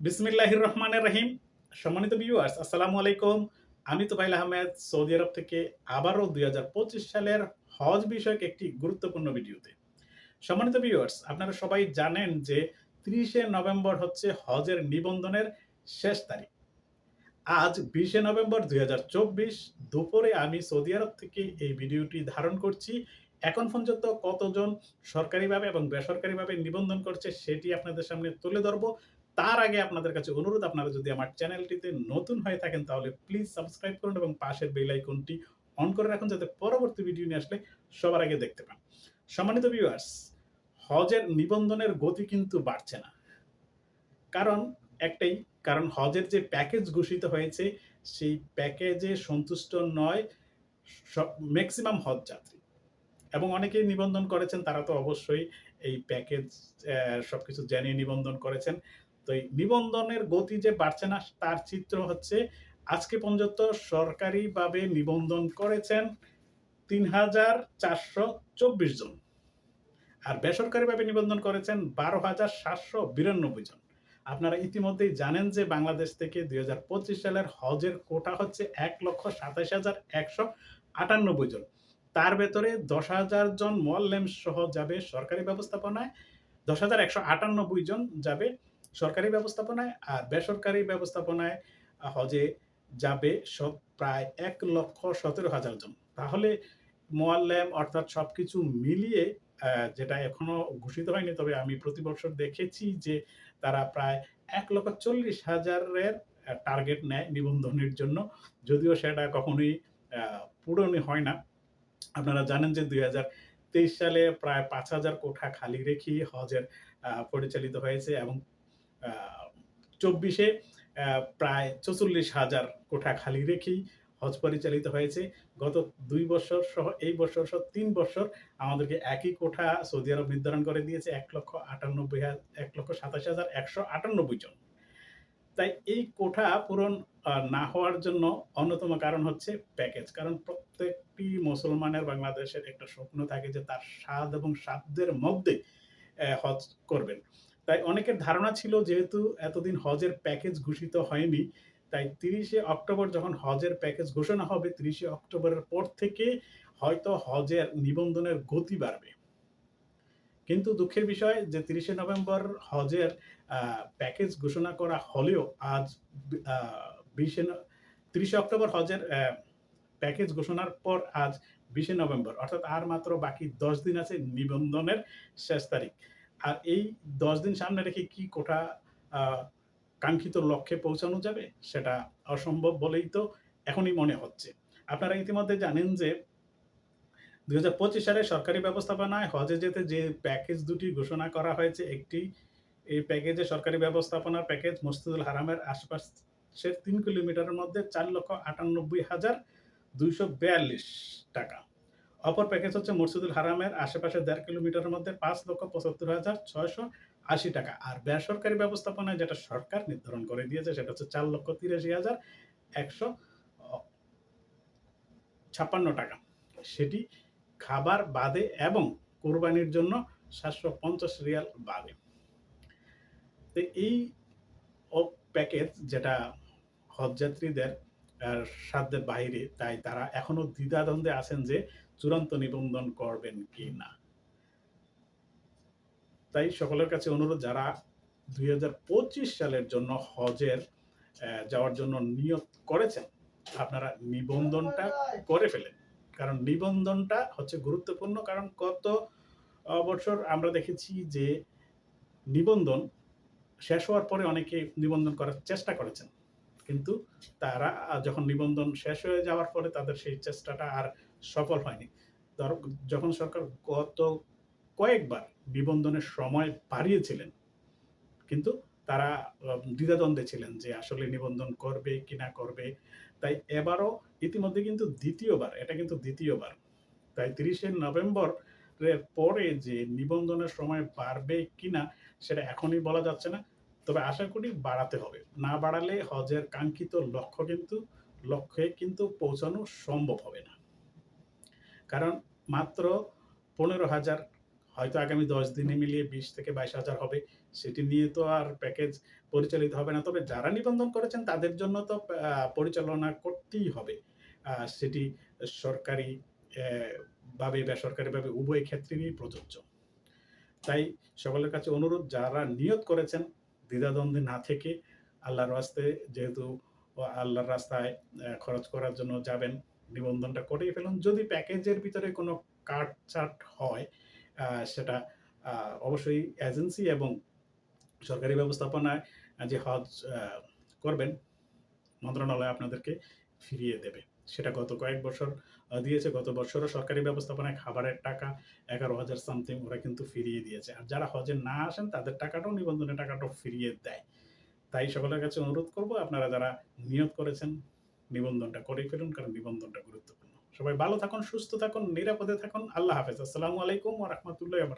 বিসমিল্লাহির রহমানের রহিম। সম্মানিত ভিউয়ার্স আসসালামু আলাইকুম। আমি তোফাইল আহমেদ, সৌদি আরব থেকে আবারও দুই হাজার পঁচিশ সালের হজ বিষয়ক একটি গুরুত্বপূর্ণ ভিডিওতে। সম্মানিত ভিউয়ার্স আপনারা সবাই জানেন যে ত্রিশে নভেম্বর হচ্ছে হজের নিবন্ধনের শেষ তারিখ। আজ বিশে নভেম্বর দুই হাজার চব্বিশ দুপুরে আমি সৌদি আরব থেকে এই ভিডিওটি ধারণ করছি। এখন পর্যন্ত কতজন সরকারিভাবে এবং বেসরকারিভাবে নিবন্ধন করছে সেটি আপনাদের সামনে তুলে ধরবো। তার আগে আপনাদের কাছে অনুরোধ, আপনারা যদি আমার চ্যানেলটিতে নতুন হয়ে থাকেন তাহলে প্লিজ সাবস্ক্রাইব করুন এবং পাশের বেল আইকনটি অন করে রাখুন যাতে পরবর্তী ভিডিও নিয়ে আসলে সবার আগে দেখতে পান। সম্মানিত ভিউয়ার্স হজের নিবন্ধনের গতি কিন্তু বাড়ছে না। কারণ একটাই, কারণ হজের যে প্যাকেজ ঘোষিত হয়েছে, সেই প্যাকেজে সন্তুষ্ট নয় সব ম্যাক্সিমাম হজ যাত্রী এবং অনেকেই নিবন্ধন করেছেন, তারা তো অবশ্যই এই প্যাকেজ সবকিছু জানিয়ে নিবন্ধন করেছেন। তো এই নিবন্ধনের গতি যে বাড়ছে না, তার চিত্র হচ্ছে আজকে পর্যন্ত সরকারিভাবে নিবন্ধন করেছেন তিন হাজার চারশো চব্বিশ জন। আর বেসরকারিভাবে নিবন্ধন করেছেন বারো হাজার সাতশো বিরানব্বই জন। আপনারা ইতিমধ্যেই জানেন যে বাংলাদেশ থেকে দুই হাজার পঁচিশ সালের হজের কোটা হচ্ছে এক লক্ষ সাতাশ হাজার একশো আটানব্বই জন। তার ভেতরে দশ হাজার জন মোয়াল্লেম সহ যাবে সরকারি ব্যবস্থাপনায়, দশ হাজার একশো আটানব্বই জন যাবে সরকারি ব্যবস্থাপনায় আর বেসরকারি ব্যবস্থাপনায় হজে যাবে সব প্রায় এক লক্ষ সতেরো হাজার জন। তাহলে মোয়াল্লেম অর্থাৎ সব কিছু মিলিয়ে যেটা এখনও ঘোষিত হয়নি, তবে আমি প্রতি বছর দেখেছি যে তারা প্রায় এক লক্ষ চল্লিশ হাজারের টার্গেট নেয় নিবন্ধনের জন্য। যদিও সেটা কখনোই পূরণই হয় না। আপনারা জানেন যে দুই তেইশ সালে প্রায় পাঁচ হাজার কোঠা খালি রেখেই হজের পরিচালিত হয়েছে এবং চব্বিশে প্রায় চৌচল্লিশ হাজার কোঠা খালি রেখেই হজ পরিচালিত হয়েছে। গত দুই বছর সহ, এই বছর সহ তিন বছর আমাদেরকে একই কোঠা সৌদি আরব নির্ধারণ করে দিয়েছে এক লক্ষ আটানব্বই হাজার এক লক্ষ সাতাশ হাজার একশো আটানব্বই জন। তাই এই কোঠা পূরণ না হওয়ার জন্য অন্যতম কারণ হচ্ছে প্যাকেজ কারণ প্রত্যেকটি মুসলমানের বাংলাদেশের একটা স্বপ্ন থাকে যে তার স্বাদ এবং সাধ্যের মধ্যে হজ করবেন। তাই অনেকের ধারণা ছিল যেহেতু এতদিন হজের প্যাকেজ ঘোষিত হয়নি, তাই তিরিশে অক্টোবর যখন হজের প্যাকেজ ঘোষণা হবে, তিরিশে অক্টোবরের পর থেকে হয়তো হজের নিবন্ধনের গতি বাড়বে। কিন্তু দুঃখের বিষয় যে তিরিশে নভেম্বর হজের প্যাকেজ ঘোষণা করা হলেও আজ বিশে তিরিশে অক্টোবর হজের প্যাকেজ ঘোষণার পর আজ বিশে নভেম্বর, অর্থাৎ আর মাত্র বাকি দশ দিন আছে নিবন্ধনের শেষ তারিখ। আর এই দশ দিন সামনে রেখে কি কোটা কাঙ্ক্ষিত লক্ষ্যে পৌঁছানো যাবে? সেটা অসম্ভব বলেই তো এখনই মনে হচ্ছে। আপনারা ইতিমধ্যে জানেন যে দুই হাজার পঁচিশ সালে সরকারি ব্যবস্থাপনায় হজে যেতে যে প্যাকেজ দুটি ঘোষণা করা হয়েছে, একটি এই প্যাকেজে সরকারি ব্যবস্থাপনার প্যাকেজ মসজিদুল হারামের আশপাশের তিন কিলোমিটারের মধ্যে চার লক্ষ আটানব্বই হাজার দুইশো বিয়াল্লিশ টাকা। অপর প্যাকেজ হচ্ছে মসজিদুল হারামের, আশেপাশে দেড় কিলোমিটারের মধ্যে পাঁচ লক্ষ পঁচাত্তর হাজার ছয়শো আশি টাকা। আর বেসরকারি ব্যবস্থাপনায় যেটা সরকার নির্ধারণ করে দিয়েছে, সেটা হচ্ছে চার লক্ষ তিরাশি হাজার একশো ছাপ্পান্ন টাকা। সেটি খাবার বাদে এবং কোরবানির জন্য সাতশো পঞ্চাশ রিয়াল বাদে। তো এই প্যাকেজ যেটা হজযাত্রীদের সাধ্যের বাইরে, তাই তারা এখনও দ্বিধাদ্বন্দ্বে আছেন যে চূড়ান্ত নিবন্ধন করবেন কি না? তাই সকলের কাছে অনুরোধ, যারা দুই হাজার পঁচিশ সালের জন্য হজের যাওয়ার জন্য নিয়োগ করেছেন, আপনারা নিবন্ধনটা করে ফেলেন। কারণ নিবন্ধনটা হচ্ছে গুরুত্বপূর্ণ, কারণ কত বছর আমরা দেখেছি যে নিবন্ধন শেষ হওয়ার পরে অনেকে নিবন্ধন করার চেষ্টা করেছেন। কিন্তু তারা যখন নিবন্ধন শেষ হয়ে যাওয়ার পরে তাদের সেই চেষ্টাটা আর সফল হয়নি। ধর, যখন সরকার গত কয়েকবার নিবন্ধনের সময় বাড়িয়েছিলেন কিন্তু তারা দ্বিধাদ্বন্দ্বে ছিলেন যে আসলে নিবন্ধন করবে কি না করবে। তাই এবারও ইতিমধ্যে কিন্তু দ্বিতীয়বার, এটা কিন্তু দ্বিতীয়বার। তাই তিরিশে নভেম্বরের পরে যে নিবন্ধনের সময় বাড়বে কিনা সেটা এখনই বলা যাচ্ছে না। তবে আশা করি বাড়াতে হবে। না বাড়ালে হজের কাঙ্ক্ষিত লক্ষ্য কিন্তু, লক্ষ্যে কিন্তু পৌঁছানো সম্ভব হবে না। কারণ মাত্র পনেরো হাজার, হয়তো আগামী দশ দিনে মিলিয়ে বিশ থেকে বাইশ হাজার হবে, সেটি নিয়ে তো আর প্যাকেজ পরিচালিত হবে না। তবে যারা নিবন্ধন করেছেন, তাদের জন্য তো পরিচালনা করতেই হবে। সেটি সরকারি ভাবে বেসরকারিভাবে উভয় ক্ষেত্রেই প্রযোজ্য। তাই সকলের কাছে অনুরোধ, যারা নিয়ত করেছেন, দ্বিধাদ্বন্দ্বে না থেকে আল্লাহর রাস্তে যেহেতু আল্লাহর রাস্তায় খরচ করার জন্য যাবেন নিবন্ধনটা করেই ফেলুন। যদি প্যাকেজের ভিতরে কোনো কাট চাট হয় সেটা অবশ্যই এজেন্সি এবং সরকারি ব্যবস্থাপনায় যে হজ করবেন, মন্ত্রণালয় আপনাদেরকে ফিরিয়ে দেবে। সেটা গত কয়েক বছর দিয়েছে। গত বছরও সরকারি ব্যবস্থাপনায় খাবারের টাকা এগারো হাজার সামথিং ওরা কিন্তু ফিরিয়ে দিয়েছে। আর যারা হজে না আসেন, তাদের টাকাটাও নিবন্ধনের টাকাটাও ফিরিয়ে দেয়। তাই সকলের কাছে অনুরোধ করব, আপনারা যারা নিয়োগ করেছেন নিবন্ধনটা করে ফেলুন, কারণ নিবন্ধনটা গুরুত্বপূর্ণ। সবাই ভালো থাকুন, সুস্থ থাকুন, নিরাপদে থাকুন। আল্লাহ হাফেজ। আসসালামু আলাইকুম ওয়া রাহমাতুল্লাহি ওয়া